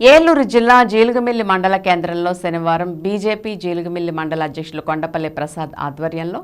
ఏలూరు జిల్లా జీలుగుమిల్లి మండల కేంద్రంలో శనివారం బీజేపీ జీలుగుమిల్లి మండల అధ్యక్షులు కొండపల్లి ప్రసాద్ ఆధ్వర్యంలో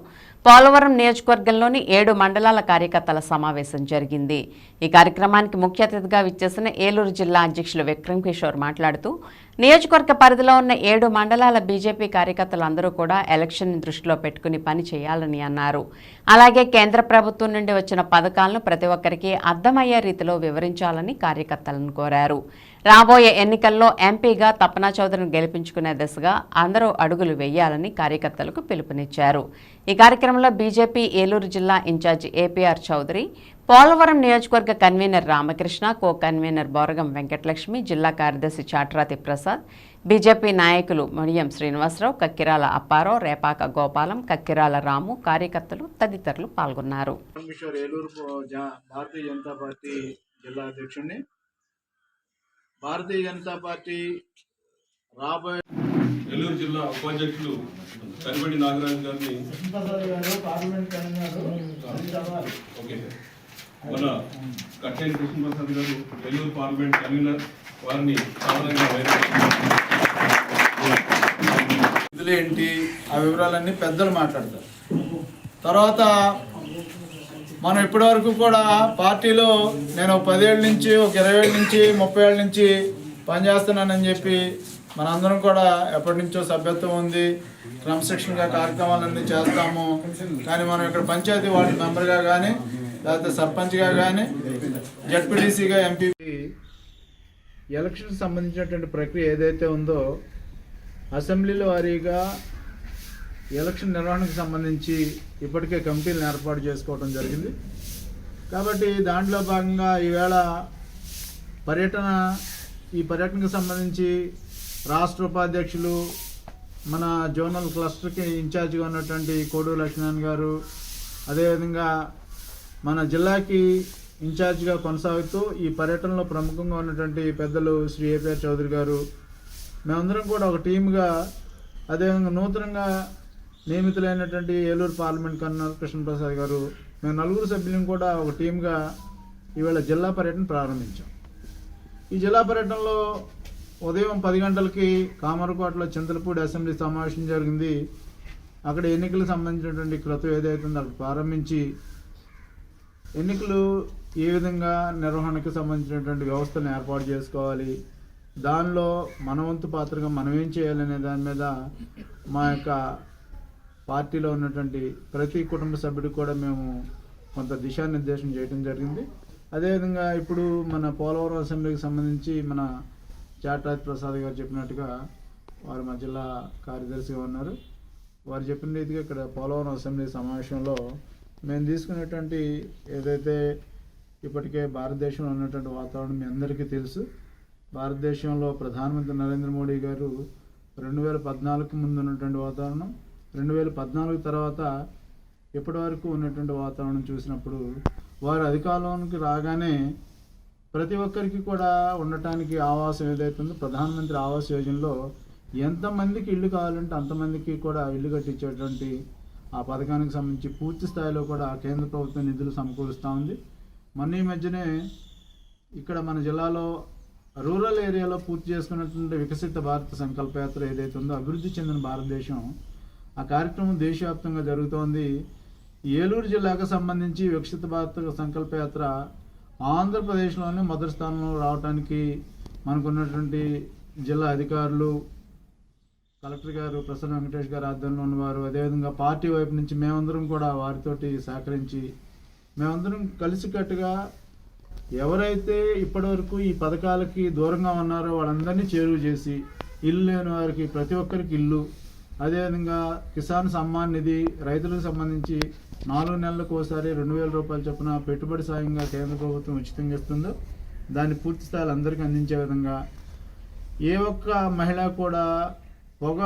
పోలవరం నియోజకవర్గంలోని ఏడు మండలాల కార్యకర్తల సమావేశం జరిగింది. ఈ కార్యక్రమానికి ముఖ్య అతిథిగా విచ్చేసిన ఏలూరు జిల్లా అధ్యక్షులు విక్రమ్ కిషోర్ మాట్లాడుతూ నియోజకవర్గ పరిధిలో ఉన్న ఏడు మండలాల బీజేపీ కార్యకర్తలందరూ కూడా ఎలక్షన్ దృష్టిలో పెట్టుకుని పని చేయాలని అన్నారు. అలాగే కేంద్ర ప్రభుత్వం నుండి వచ్చిన పథకాలను ప్రతి ఒక్కరికి అర్థమయ్యే రీతిలో వివరించాలని కార్యకర్తలను కోరారు. రాబోయే ఎన్నికల్లో ఎంపీగా తపనా చౌదరిని గెలిపించుకునే దిశగా అందరూ అడుగులు వేయాలని కార్యకర్తలకు పిలుపునిచ్చారు. ఈ కార్యక్రమంలో బీజేపీ ఏలూరు జిల్లా ఇన్ఛార్జి ఏపీఆర్ చౌదరి పోలవరం నియోజకవర్గ convener Ramakrishna co convener Boragam Venkatalakshmi జిల్లా కార్యదర్శి చాట్రాతి ప్రసాద్ బీజేపీ నాయకులు ముడియం శ్రీనివాసరావు కక్కిరాల అప్పారావు రేపాక గోపాలం కక్కిరాల రాము కార్యకర్తలు తదితరులు పాల్గొన్నారు. జిల్లా అధ్యక్షుడిని భారతీయ జనతా పార్టీ రాబోయే నెల్లూరు జిల్లా ఉపాధ్యక్షులు కనిపడి నాగరాజు గారిని ఓకే. మన కట్టేని కృష్ణప్రసాద్ గారు నెల్లూరు పార్లమెంట్ కన్వీనర్ వారిని సాధారణంగా నిధులేంటి ఆ వివరాలన్నీ పెద్దలు మాట్లాడతారు. తర్వాత మనం ఇప్పటివరకు కూడా పార్టీలో నేను పదేళ్ళ నుంచి ఒక ఇరవై ఏళ్ళ నుంచి ముప్పై ఏళ్ళ నుంచి పనిచేస్తున్నానని చెప్పి మనందరం కూడా ఎప్పటి నుంచో సభ్యత్వం ఉంది. క్రమశిక్షణగా కార్యక్రమాలన్నీ చేస్తాము. కానీ మనం ఇక్కడ పంచాయతీ వార్డు మెంబర్గా కానీ లేకపోతే సర్పంచ్గా కానీ జడ్పీటీసీగా ఎంపీ ఎలక్షన్ సంబంధించినటువంటి ప్రక్రియ ఏదైతే ఉందో అసెంబ్లీల వారీగా ఎలక్షన్ నిర్వహణకు సంబంధించి ఇప్పటికే కమిటీలను ఏర్పాటు చేసుకోవడం జరిగింది. కాబట్టి దాంట్లో భాగంగా ఈవేళ పర్యటన ఈ పర్యటనకు సంబంధించి రాష్ట్ర ఉపాధ్యక్షులు మన జోనల్ క్లస్టర్కి ఇన్ఛార్జిగా ఉన్నటువంటి కోడూరు లక్ష్మణ్ గారు అదేవిధంగా మన జిల్లాకి ఇన్ఛార్జిగా కొనసాగుతూ ఈ పర్యటనలో ప్రముఖంగా ఉన్నటువంటి పెద్దలు శ్రీ ఏపీఆర్ చౌదరి గారు మేమందరం కూడా ఒక టీమ్గా అదేవిధంగా నూతనంగా నియమితులైనటువంటి ఏలూరు పార్లమెంట్ కన్వీనర్ కృష్ణప్రసాద్ గారు మేము నలుగురు సభ్యులను కూడా ఒక టీమ్గా ఈవేళ జిల్లా పర్యటన ప్రారంభించాం. ఈ జిల్లా పర్యటనలో ఉదయం పది గంటలకి కామరకోటలో చింతలపూడి అసెంబ్లీ సమావేశం జరిగింది. అక్కడ ఎన్నికలకు సంబంధించినటువంటి క్రతం ఏదైతే ఉందో అక్కడ ప్రారంభించి ఎన్నికలు ఏ విధంగా నిర్వహణకు సంబంధించినటువంటి వ్యవస్థను ఏర్పాటు చేసుకోవాలి దానిలో మనవంతు పాత్రగా మనం ఏం చేయాలనే దాని మీద మా యొక్క పార్టీలో ఉన్నటువంటి ప్రతి కుటుంబ సభ్యుడికి కూడా మేము కొంత దిశానిర్దేశం చేయడం జరిగింది. అదేవిధంగా ఇప్పుడు మన పోలవరం అసెంబ్లీకి సంబంధించి మన చాటరాజ్ ప్రసాద్ గారు చెప్పినట్టుగా వారు మా జిల్లా కార్యదర్శిగా ఉన్నారు. వారు చెప్పిన రీతిగా ఇక్కడ పోలవరం అసెంబ్లీ సమావేశంలో మేము తీసుకున్నటువంటి ఏదైతే ఇప్పటికే భారతదేశంలో ఉన్నటువంటి వాతావరణం మీ అందరికీ తెలుసు. భారతదేశంలో ప్రధానమంత్రి నరేంద్ర మోడీ గారు రెండు వేల పద్నాలుగు ముందు ఉన్నటువంటి వాతావరణం. రెండు వేల పద్నాలుగు తర్వాత ఇప్పటి వరకు ఉన్నటువంటి వాతావరణం చూసినప్పుడు వారు అధికారంలోకి రాగానే ప్రతి ఒక్కరికి కూడా ఉండటానికి ఆవాసం ఏదైతే ఉందో ప్రధానమంత్రి ఆవాస్ యోజనలో ఎంతమందికి ఇల్లు కావాలంటే అంతమందికి కూడా ఇల్లు కట్టించేటువంటి ఆ పథకానికి సంబంధించి పూర్తి స్థాయిలో కూడా కేంద్ర ప్రభుత్వం నిధులు సమకూరుస్తూ ఉంది. మొన్న ఈ మధ్యనే ఇక్కడ మన జిల్లాలో రూరల్ ఏరియాలో పూర్తి చేసుకున్నటువంటి వికసిత భారత సంకల్ప యాత్ర ఏదైతే ఉందో అభివృద్ధి చెందిన భారతదేశం ఆ కార్యక్రమం దేశవ్యాప్తంగా జరుగుతోంది. ఏలూరు జిల్లాకు సంబంధించి వికసిత భారత సంకల్పయాత్ర ఆంధ్రప్రదేశ్లోనే మొదటి స్థానంలో రావడానికి మనకున్నటువంటి జిల్లా అధికారులు కలెక్టర్ గారు ప్రసన్న వెంకటేష్ గారు ఆధ్వర్యంలో ఉన్నవారు అదేవిధంగా పార్టీ వైపు నుంచి మేమందరం కూడా వారితోటి సహకరించి మేమందరం కలిసికట్టుగా ఎవరైతే ఇప్పటివరకు ఈ పథకాలకి దూరంగా ఉన్నారో వాళ్ళందరినీ చేరువ చేసి ఇల్లు లేని వారికి ప్రతి ఒక్కరికి ఇల్లు అదేవిధంగా కిసాన్ సమ్మాన్ నిధి రైతులకు సంబంధించి నాలుగు నెలలకు ఒకసారి రెండు వేల రూపాయల చొప్పున పెట్టుబడి సాయంగా కేంద్ర ప్రభుత్వం ఉచితంగా ఇస్తుందో దాన్ని పూర్తి స్థాయిలో అందరికీ అందించే విధంగా ఏ ఒక్క మహిళ కూడా పొగ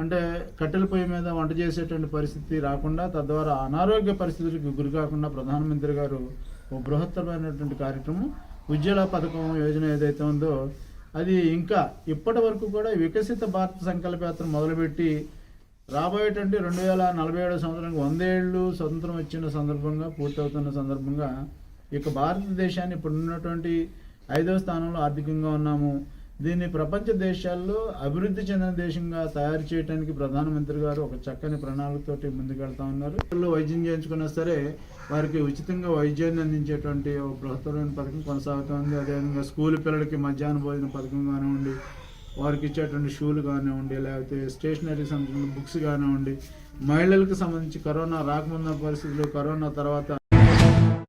అంటే కట్టెల పొయ్యి మీద వంట చేసేటువంటి పరిస్థితి రాకుండా తద్వారా అనారోగ్య పరిస్థితులకు గురి కాకుండా ప్రధానమంత్రి గారు ఓ బృహత్తరమైనటువంటి కార్యక్రమం ఉజ్వల పథకం యోజన ఏదైతే ఉందో అది ఇంకా ఇప్పటి వరకు కూడా వికసిత భారత సంకల్పయాత్ర మొదలుపెట్టి రాబోయేటువంటి రెండు వేల నలభై ఏడో సంవత్సరానికి వందేళ్ళు స్వతంత్రం వచ్చిన సందర్భంగా పూర్తవుతున్న సందర్భంగా ఇక భారతదేశాన్ని ఇప్పుడు ఉన్నటువంటి ఐదవ స్థానంలో ఆర్థికంగా ఉన్నాము. దీన్ని ప్రపంచ దేశాల్లో అభివృద్ధి చెందిన దేశంగా తయారు చేయడానికి ప్రధానమంత్రి గారు ఒక చక్కని ప్రణాళికతోటి ముందుకెళ్తా ఉన్నారు. పిల్లలు వైద్యం చేయించుకున్నా సరే వారికి ఉచితంగా వైద్యాన్ని అందించేటువంటి ఒక బృహత్తరమైన పథకం కొనసాగుతోంది. అదేవిధంగా స్కూల్ పిల్లలకి మధ్యాహ్న భోజన పథకం కానివ్వండి వారికి ఇచ్చేటువంటి షూలు కానివ్వండి లేకపోతే స్టేషనరీ సంబంధించిన బుక్స్ కానివ్వండి. మహిళలకు సంబంధించి కరోనా రాకముందు పరిస్థితులు కరోనా తర్వాత